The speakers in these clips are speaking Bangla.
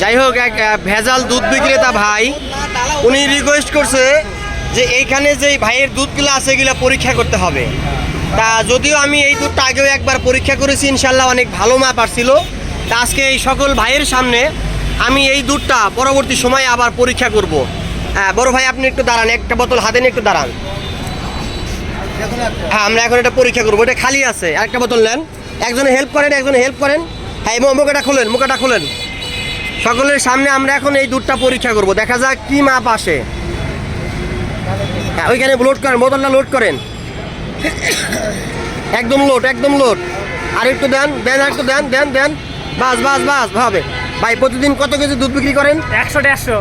যাই হোক এক ভেজাল দুধ বিক্রেতা ভাই, উনি রিকোয়েস্ট করছে যে এইখানে যে ভাইয়ের দুধগুলো আছে, এগুলো পরীক্ষা করতে হবে। তা যদিও আমি এই দুধটা আগেও একবার পরীক্ষা করেছি, ইনশাল্লাহ অনেক ভালো মাপ আসছিল। তা আজকে এই সকল ভাইয়ের সামনে আমি এই দুধটা পরবর্তী সময়ে আবার পরীক্ষা করব। হ্যাঁ বড় ভাই, আপনি একটু দাঁড়ান, একটা বোতল হাতে নিয়ে একটু দাঁড়ান। হ্যাঁ আমরা এখন এটা পরীক্ষা করব, এটা খালি আছে। আরেকটা বোতল নেন। একজনে হেল্প করেন, একজনে হেল্প করেন। হ্যাঁ মুখটা খোলেন মুখটা খোলেন। সকলের সামনে আমরা এখন এই দুধটা পরীক্ষা করব। দেখা যাক কি মাপ আসে। হ্যাঁ ওইখানে লোড করেন বোতলটা লোড করেন। একদম লোড একদম লোড আর একটু দেন দেন একটু দেন দেন দেন। বাস বাস বাস ভাবে। ভাই প্রতিদিন কত কেজি দুধ বিক্রি করেন? একশো দেড়শো।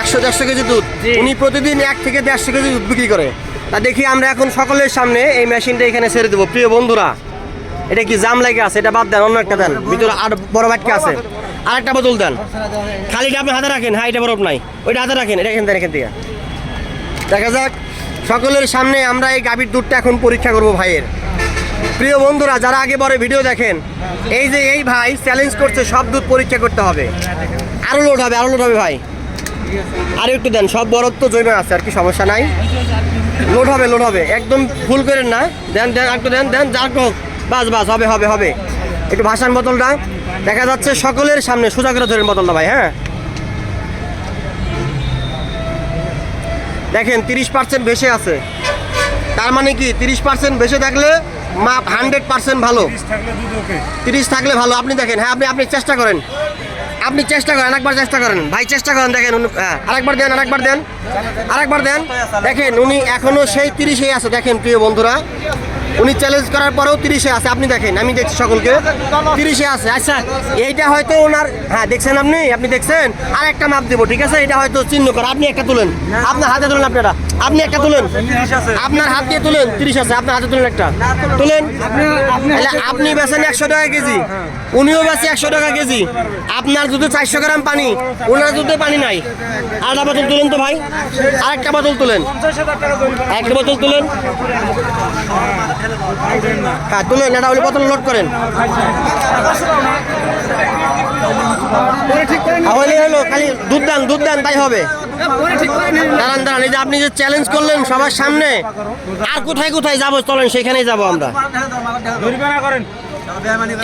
একশো দেড়শো কেজি দুধ। উনি প্রতিদিন এক থেকে দেড়শো কেজি দুধ বিক্রি করে। তা দেখি আমরা এখন সকলের সামনে এই মেশিনটা এখানে ছেড়ে দেবো। প্রিয় বন্ধুরা এটা কি জাম লাগে আছে? এটা বাদ দেন অন্য একটা দেন। ভিতরে আর বড় বাটকা আছে। আর একটা বোতল দেন। খালিটা আপনি হাতে রাখেন। হ্যাঁ এটা বরফ নাই। ওইটা হাতে রাখেন। এটা এখান থেকে এখান থেকে। দেখা যাক, সকলের সামনে আমরা এই গাভীর দুধটা এখন পরীক্ষা করব ভাইয়ের। প্রিয় বন্ধুরা, যারা আগে পরে ভিডিও দেখেন, এই যে এই ভাই চ্যালেঞ্জ করছে, সব দুধ পরীক্ষা করতে হবে। আরও লোড হবে আরও লোড হবে ভাই। আর একটু দেন, সব বরফ তো জমে আছে, আর কি সমস্যা নাই। লোড হবে লোড হবে। একদম ফুল করেন না। দেন দেন একটু দেন দেন যা হোক। বাস বাস, হবে হবে হবে। একটু ভাসান বোতলটা। দেখা যাচ্ছে সকলের সামনে সোজা করে ধরেন বোতলটা ভাই হ্যাঁ? দেখেন তিরিশ পার্সেন্ট বেশি আছে। তার মানে কি? তিরিশ পার্সেন্ট বেশি থাকলে মাপ হান্ড্রেড পার্সেন্ট ভালো। তিরিশ থাকলে ভালো। আপনি দেখেন হ্যাঁ আপনি আপনি চেষ্টা করেন। আপনি চেষ্টা করেন আরেকবার চেষ্টা করেন। ভাই চেষ্টা করেন দেখেন উনি- হ্যাঁ আরেকবার দেন আরেকবার দেন। আরেকবার দেন। দেখেন উনি এখনও সেই তিরিশেই আছে দেখেন প্রিয় বন্ধুরা। উনি চ্যালেঞ্জ করার পরেও তিরিশে আছে, আপনি দেখেন, আমি দেখছি সকলকে। তিরিশে আছে আচ্ছা এইটা হয়তো ওনার হ্যাঁ দেখছেন আপনি? আপনি দেখছেন? আর একটা মাপ দেবো, ঠিক আছে? এটা হয়তো চিহ্ন করা, আপনি একটা তুলেন। আপনার হাতে তুলেন আপনারা। আপনি একটা তুলেন। আপনার হাত দিয়ে তুলেন, তিরিশ আছে, আপনার হাতে তুলেন একটা। তুলেন। আপনি বেছেন একশো টাকা কেজি। উনিও বেছে একশো টাকা কেজি। আপনার দুধে চারশো গ্রাম পানি, ওনার দুধে পানি নাই আরেকটা বোতল তুলেন তো ভাই। আরেকটা বোতল তুলেন। একটা বোতল তুলেন। হ্যাঁ তুলেন এটা হলে বোতল লোড করেন। তাহলে হলো খালি দুধ দেন দুধ দেন তাই হবে। দাঁড়ান দাঁড়ান এই যে আপনি যে চ্যালেঞ্জ করলেন সবার সামনে আর কোথায় কোথায় যাব চলেন সেখানেই যাব আমরা। করেন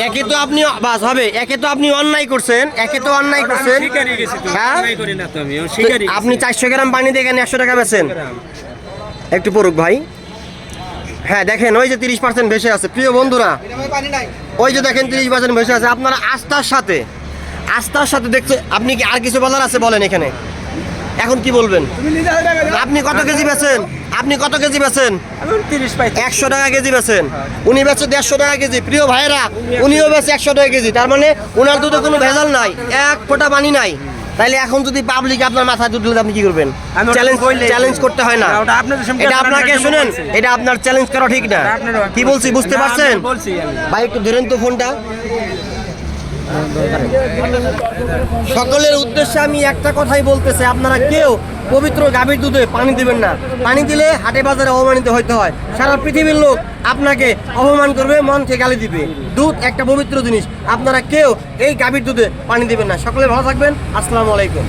একে তো আপনি বাস হবে একে তো আপনি অন্যায় করছেন একে তো অন্যায় করছেন। হ্যাঁ? আপনি চারশো গ্রাম পানি দিয়ে এখানে একশো টাকা বেছেন একটু পড়ুক ভাই। হ্যাঁ দেখেন ওই যে তিরিশ পার্সেন্ট ভেসে আছে। প্রিয় বন্ধুরা ওই যে দেখেন তিরিশ পার্সেন্ট ভেসে আছে। আপনারা আস্থার সাথে আস্থার সাথে দেখতে আপনি কি আর কিছু বলার আছে বলেন এখানে? এখন কি বলবেন? আপনি কত কেজি বেছেন আপনি কত কেজি বেছেন একশো টাকা কেজি বেছেন উনি বেচে দেড়শো টাকা কেজি। প্রিয় ভাইরা উনিও বেচে একশো টাকা কেজি। তার মানে ওনার দুধে কোনো ভেজাল নাই। এক ফোঁটা পানি নাই। তাইলে এখন যদি পাবলিক আপনার মাথায় দুধ আপনি কি করবেন? চ্যালেঞ্জ চ্যালেঞ্জ করতে হয় না। এটা আপনাকে শুনেন এটা আপনার চ্যালেঞ্জ করা ঠিক না। কি বলছি বুঝতে পারছেন। ভাই একটু ধরেন তো ফোনটা। সকলের উদ্দেশ্যে আমি একটা কথাই বলতেছি আপনারা কেউ পবিত্র গাভীর দুধে পানি দিবেন না। পানি দিলে হাটে বাজারে অপমানিত হইতে হয়। সারা পৃথিবীর লোক আপনাকে অপমান করবে, মন থেকে গালি দিবে। দুধ একটা পবিত্র জিনিস। আপনারা কেউ এই গাভীর দুধে পানি দিবেন না। সকলে ভালো থাকবেন। আসসালামু আলাইকুম।